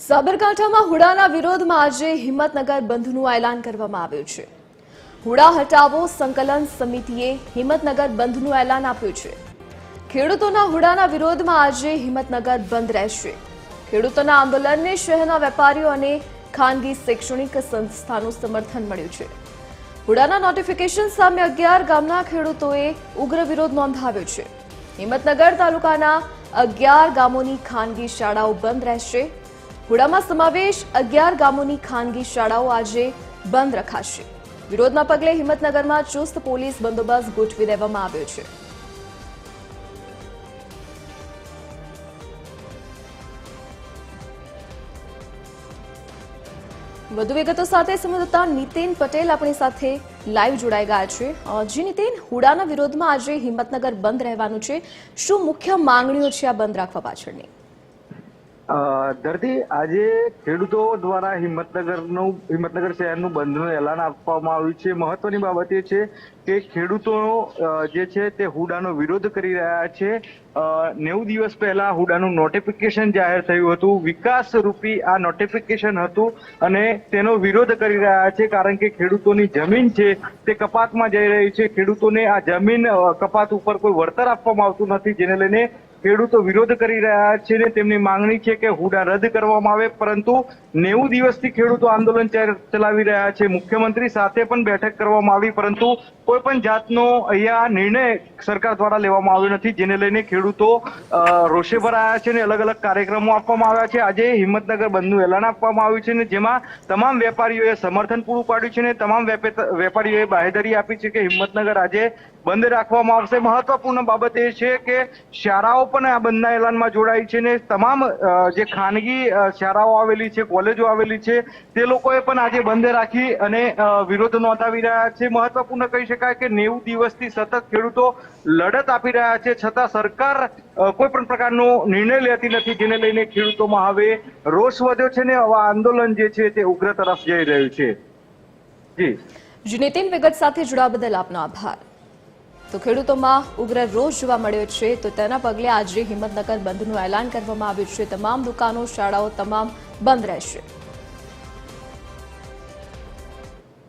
સાબરકાંઠામાં હુડાના વિરોધમાં આજે હિંમતનગર બંધનું એલાન કરવામાં આવ્યું છે. હુડા હટાવો સંકલન સમિતિએ હિંમતનગર બંધનું એલાન આપ્યું છે. ખેડૂતોના હુડાના વિરોધમાં આજે હિંમતનગર બંધ રહેશે. ખેડૂતોના આંદોલનને શહેરના વેપારીઓ અને ખાનગી શૈક્ષણિક સંસ્થાનું સમર્થન મળ્યું છે. હુડાના નોટિફિકેશન સામે અગિયાર ગામના ખેડૂતોએ ઉગ્ર વિરોધ નોંધાવ્યો છે. હિંમતનગર તાલુકાના અગિયાર ગામોની ખાનગી શાળાઓ બંધ રહેશે. હુડામાં સમાવેશ અગિયાર ગામોની ખાનગી શાળાઓ આજે બંધ રખાશે. વિરોધના પગલે હિંમતનગરમાં ચુસ્ત પોલીસ બંદોબસ્ત ગોઠવી દેવામાં આવ્યો છે. વધુ વિગતો સાથે સંવાદદાતા નીતિન પટેલ આપણી સાથે લાઈવ જોડાઈ ગયા છે. જી નીતિન, હુડાના વિરોધમાં આજે હિંમતનગર બંધ રહેવાનું છે. શું મુખ્ય માંગણીઓ છે આ બંધ રાખવા પાછળની? ધરતી આજે ખેડૂતો દ્વારા હિંમતનગરનું, હિંમતનગર શહેરનું બંધનું એલાન આપવામાં આવ્યું છે. મહત્વની બાબત એ છે કે ખેડૂતો જે છે તે હુડાનો વિરોધ કરી રહ્યા છે. નેવું દિવસ પહેલા હુડાનું નોટિફિકેશન જાહેર થયું હતું. વિકાસ રૂપી આ નોટિફિકેશન હતું અને તેનો વિરોધ કરી રહ્યા છે કારણ કે ખેડૂતોની જમીન છે તે કપાતમાં જઈ રહી છે. ખેડૂતોને આ જમીન કપાત ઉપર કોઈ વળતર આપવામાં આવતું નથી, જેને લઈને ખેડૂતો વિરોધ કરી રહ્યા છે ને તેમની માંગણી છે કે હુડા રદ કરવામાં આવે, પરંતુ નેવું દિવસથી ખેડૂતો આંદોલન ચલાવી રહ્યા છે. મુખ્યમંત્રી સાથે પણ બેઠક કરવામાં આવી, પરંતુ કોઈ પણ જાતનો અહીંયા નિર્ણય સરકાર દ્વારા લેવામાં આવ્યો નથી, જેને લઈને ખેડૂતો રોષે ભરાયા છે ને અલગ અલગ કાર્યક્રમો આપવામાં આવ્યા છે. આજે હિંમતનગર બંધનું એલાન આપવામાં આવ્યું છે ને, જેમાં તમામ વેપારીઓએ સમર્થન પૂરું પાડ્યું છે ને, તમામ વેપારીઓએ બાહેધરી આપી છે કે હિંમતનગર આજે બંધ રાખવામાં આવશે. મહત્વપૂર્ણ બાબત એ છે કે શાળાઓ પણ આ બંધના એલાનમાં જોડાઈ છે ને તમામ જે ખાનગી શાળાઓ આવેલી છે, કોલેજો આવેલી છે, તે લોકોએ પણ આજે બંધ રાખી અને વિરોધ નોંધાવી રહ્યા છે. મહત્વપૂર્ણ કહી શકાય કે નેવું દિવસથી સતત ખેડૂતો લડત આપી રહ્યા છે. છતાં સરકાર કોઈ પણ પ્રકારનો નિર્ણય લેતી નથી જેને લઈને ખેડૂતોમાં હવે રોષ વધ્યો છે ને હવે આંદોલન જે છે તે ઉગ્ર તરફ જઈ રહ્યું છે. જી. જી. નીતિન વિગત સાથે જોડાવા બદલ આપનો આભાર. તો ખેડૂતોમાં ઉગ્ર રોષ જોવા મળ્યો છે, તો તેના પગલે આજે હિંમતનગર બંધનું એલાન કરવામાં આવ્યું છે. તમામ દુકાનો, શાળાઓ તમામ બંધ રહેશે.